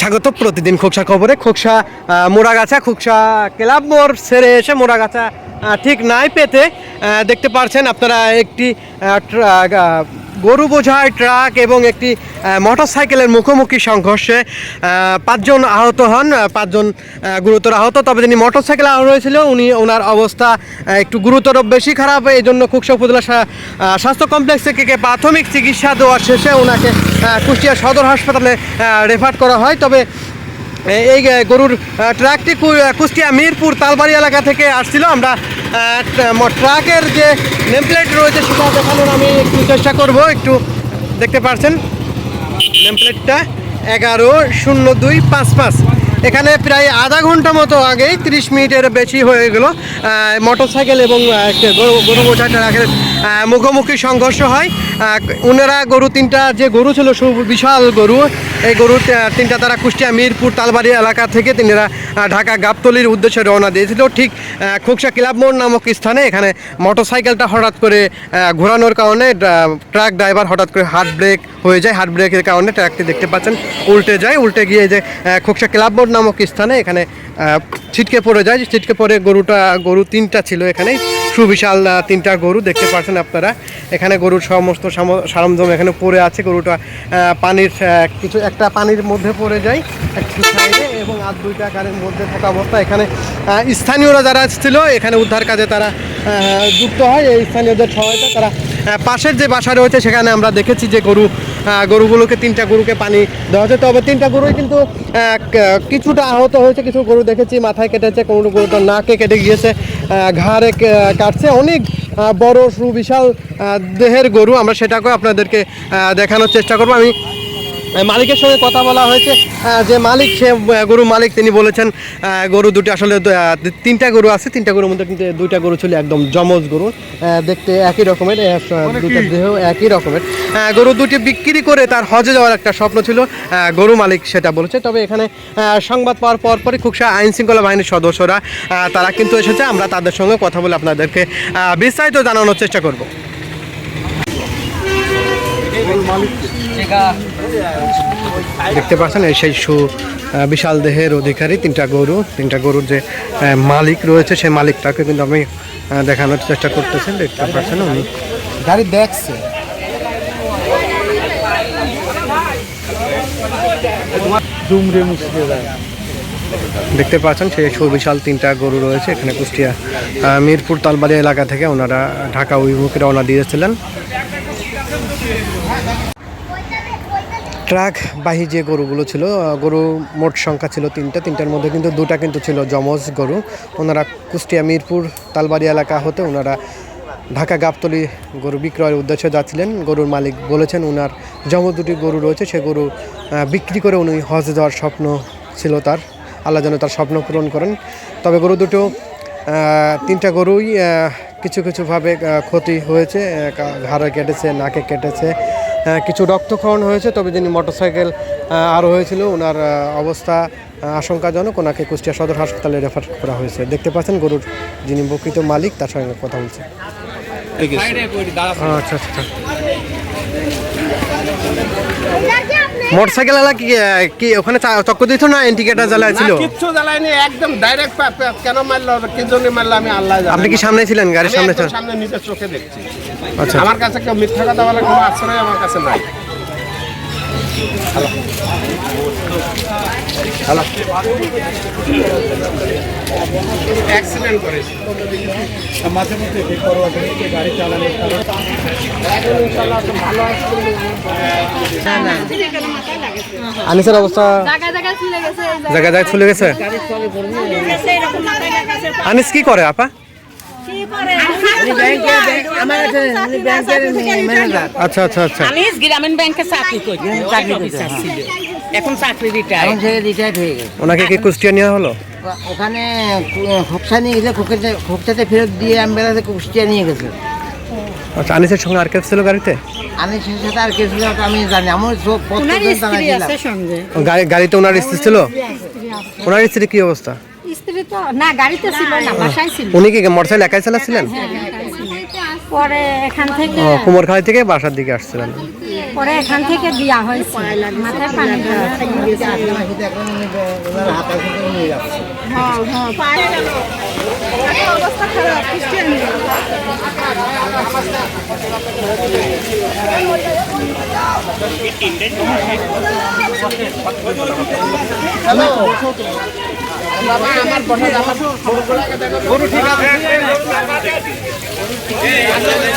স্বাগত প্রতিদিন খোকসা খবরে। খোকসা মোড়াগাছা, খোকসা ক্লাব মোড় সেরে এসে মোড়াগাছা ঠিক নাই পেতে দেখতে পারছেন আপনারা একটি গরু বোঝায় ট্রাক এবং একটি মোটর সাইকেলের মুখোমুখি সংঘর্ষে পাঁচজন আহত হন পাঁচজন গুরুতর আহত। তবে যিনি মোটর সাইকেল আহত হয়েছিল, উনি, ওনার অবস্থা একটু গুরুতর, বেশি খারাপ। এই জন্য খোকসা উপজেলা স্বাস্থ্য কমপ্লেক্স থেকে প্রাথমিক চিকিৎসা দেওয়ার শেষে ওনাকে কুষ্টিয়া সদর হাসপাতালে রেফার করা হয়। তবে এই গরুর ট্রাকটি কুষ্টিয়া মিরপুর তালবাড়ি এলাকা থেকে আসছিল। আমরা ট্রাকের যে নেমপ্লেট রয়েছে সেটা দেখানোর আমি একটু চেষ্টা করব। একটু দেখতে পাচ্ছেন নেমপ্লেটটা এগারো শূন্য দুই পাঁচ পাঁচ। এখানে প্রায় আধা ঘণ্টা মতো আগেই তিরিশ মিনিটের বেশি হয়ে গেল মোটর সাইকেল এবং গরু বোঝা ট্রাকের মুখোমুখি সংঘর্ষ হয়। ওনারা গরু তিনটা, যে গরু ছিল বিশাল গরু, এই গরু তিনটা তারা কুষ্টিয়া, মিরপুর, তালবাড়ি এলাকা থেকে তিনারা ঢাকা গাবতলির উদ্দেশ্যে রওনা দিয়েছিল। ঠিক খোকসা ক্লাব মোড় নামক স্থানে এখানে মোটর সাইকেলটা হঠাৎ করে ঘোরানোর কারণে ট্রাক ড্রাইভার হঠাৎ করে হার্ট ব্রেক হয়ে যায়। হার্ট ব্রেকের কারণে ট্রাকটি দেখতে পাচ্ছেন, উল্টে যায়। উল্টে গিয়ে যে খোকসা ক্লাব নামক স্থানে এখানে ছিটকে পড়ে যায়। ছিটকে পড়ে গরুটা, গরু তিনটা ছিল এখানে। সুবিশাল তিনটা গরু দেখতে পাচ্ছেন আপনারা। এখানে গরুর সমস্ত সাম- সরঞ্জাম এখানে পড়ে আছে। গরুটা পানির কিছু একটা পানির মধ্যে পড়ে যায়। একটু সাইডে এবং আর দুইটা গাড়ির মধ্যে থাকা অবস্থা এখানে স্থানীয়রা যারা ছিল, এখানে উদ্ধার কাজে তারা যুক্ত হয়। এই স্থানীয়দের সহায়তা তারা পাশের যে বাসা রয়েছে, সেখানে আমরা দেখেছি যে গরু গরুগুলোকে, তিনটা গরুকে পানি দেওয়া হচ্ছে। তবে তিনটা গরুই কিন্তু কিছুটা আহত হয়েছে। কিছু গরু দেখেছি, মাথায় কেটেছে কোনো গরুটা নাকে কেটে গিয়েছে ঘাড়ে কাটছে। অনেক বড় সুবিশাল দেহের গরু। আমরা সেটাকে আপনাদেরকে দেখানোর চেষ্টা করব। আমি মালিকের সঙ্গে কথা বলা হয়েছে। যে মালিক সে গরু মালিক তিনি বলেছেন গরু দুটি আসলে তিনটা গরু আছে তিনটা গরুর মধ্যে কিন্তু দুইটা গরু ছিল একদম জমজ গরু দেখতে একই রকমের দুইটা দেহ একই রকমের। গরু দুটি বিক্রি করে তার হজে যাওয়ার একটা স্বপ্ন ছিল গরু মালিক সেটা বলেছে। তবে এখানে সংবাদ পাওয়ার পর পরই খুকসা আইন শৃঙ্খলা বাহিনীর সদস্যরা তারা কিন্তু এসেছে আমরা তাদের সঙ্গে কথা বলে আপনাদেরকে বিস্তারিত জানানোর চেষ্টা করব। দেখতে পাচ্ছেন এই সেই সু বিশাল দেহের অধিকারী তিনটা গরু তিনটা গরুর যে মালিক রয়েছে সেই মালিকটাকে কিন্তু আমি দেখানোর চেষ্টা করতেছেন দেখতে পাচ্ছেন উনি। গাড়ি দেখছে। দেখতে পাচ্ছেন সেই সুবিশাল তিনটা গরু রয়েছে এখানে কুষ্টিয়া মিরপুর তালবাড়ি এলাকা থেকে ওনারা ঢাকা অভিমুখে রওনা দিয়েছিলেন। ট্রাক বাহী যে গরুগুলো ছিল গরু মোট সংখ্যা ছিল তিনটা। তিনটার মধ্যে কিন্তু দুটা কিন্তু ছিল যমজ গরু। ওনারা কুষ্টিয়া, মিরপুর তালবাড়ি এলাকা হতে ওনারা ঢাকা গাবতলি গরু বিক্রয়ের উদ্দেশ্যে যাচ্ছিলেন। গরুর মালিক বলেছেন ওনার যমজ দুটি গরু রয়েছে। সে গরু বিক্রি করে উনি হজে যাওয়ার স্বপ্ন ছিল তার। আল্লাহ যেন তার স্বপ্ন পূরণ করেন। তবে গরু দুটো তিনটা গরুই কিছু, কিছুভাবে ক্ষতি হয়েছে। ঘাড়ে কেটেছে, নাকে কেটেছে। কিছু রক্তক্ষরণ হয়েছে তবে যিনি মোটরসাইকেল আরও হয়েছিল ওনার অবস্থা আশঙ্কাজনক। ওনাকে কুষ্টিয়া সদর হাসপাতালে রেফার করা হয়েছে। দেখতে পাচ্ছেন গরুর যিনি প্রকৃত মালিক তার সঙ্গে কথা বলছে। আচ্ছা আচ্ছা মোটরসাইকেল আলা কি কি ওখানে চক্কর দিত না ইন্ডিকেটার জ্বালায় ছিল? না, কিচ্ছু জ্বালায়নি একদম ডাইরেক্ট কেন মারলো কি জন্য মারলো আমি আল্লাহ জানি আপনি কি সামনে ছিলেন গাড়ির সামনে ছিলেন? সামনে নিজের চোখে দেখছি। আচ্ছা। আমার কাছে কেউ মিথ্যা কথা বলার কোনো আশ্রয় আমার কাছে নাই। অ্যাক্সিডেন্ট করেছি। মাঝে মধ্যে গাড়ি চালানো আনিসের অবস্থা জায়গায় জায়গায় চলে গেছে। আনিস কি করে আপা? কি আচ্ছা আচ্ছা আচ্ছা। আমি গ্রামীণ ব্যাংকে চাকরি করি। চাকরি এখন চাকরি রিটায়ার এখন রিটায়ার্ড হয়ে গেছে। ওনাকে কি কুষ্টিয়া নেওয়া হলো? ওখানে খোকসা নিয়ে গেছে খোকসাতে খোকসাতে ফেরত দিয়ে অ্যাম্বুলেন্সে কুষ্টিয়া নিয়ে গেছে। আচ্ছা আনিসের সঙ্গে আর কে ছিল গাড়িতে? আমি সাথে আর কে ছিল আমি জানি। আমার সব ওনার প্রত্যেকদিন স্ত্রী আছে সঙ্গে। ও গাড়ি গাড়িতে ওনার স্ত্রী ছিল? ওনার স্ত্রী কি অবস্থা? স্ত্রী তো না গাড়িতে ছিল না বাসায় ছিল। উনি কি মোটরসাইকেল একাই চালাচ্ছিলেন? পরে এখান থেকে ও কুমোরখালি থেকে বাসার দিকে আসছিলেন। পরে এখান থেকে দেওয়া হয়েছে। মাথায় পানি উনি ওনার আছে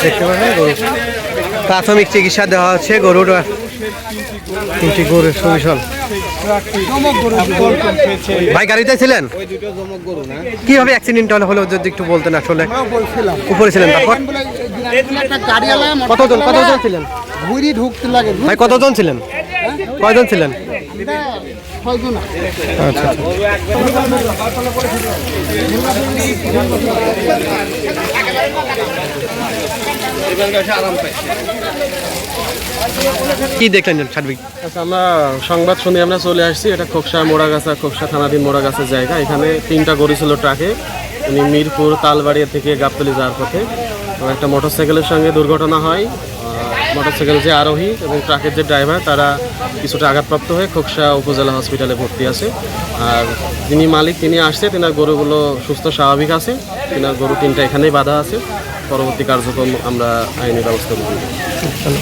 দেখতে গরু প্রাথমিক চিকিৎসা দেওয়া হচ্ছে গরুর তিনটি গরুর সুবিশল। ভাই গাড়িতে ছিলেন? কীভাবে অ্যাক্সিডেন্ট হলো যদি একটু বলতেন আসলে? উপরে ছিলেন তারপর? কতজন কতজন ছিলেন? ভাই কতজন ছিলেন? কয়জন ছিলেন? আচ্ছা। কি দেখলেন সার্বিক? আচ্ছা আমরা সংবাদ শুনে আমরা চলে আসছি। এটা খোকসা মোড়াগাছা খোকসা থানাধীন মোড়াগাছা জায়গা। এখানে তিনটা গরু ছিল ট্রাকে। উনি মিরপুর তালবাড়িয়া থেকে গাবতলি যাওয়ার পথে। একটা মোটরসাইকেলের সঙ্গে দুর্ঘটনা হয়। মোটরসাইকেল যে আরোহী এবং ট্রাকের যে ড্রাইভার, তারা কিছুটা আঘাতপ্রাপ্ত হয়ে খোকসা উপজেলা হসপিটালে ভর্তি আছে। আর যিনি মালিক, তিনি আসছে, তেনার গরুগুলো সুস্থ, স্বাভাবিক আছে। তেনার গরু তিনটা এখানেই বাধা আছে। পরবর্তী কার্যক্রম আমরা আইনি ব্যবস্থা করি করব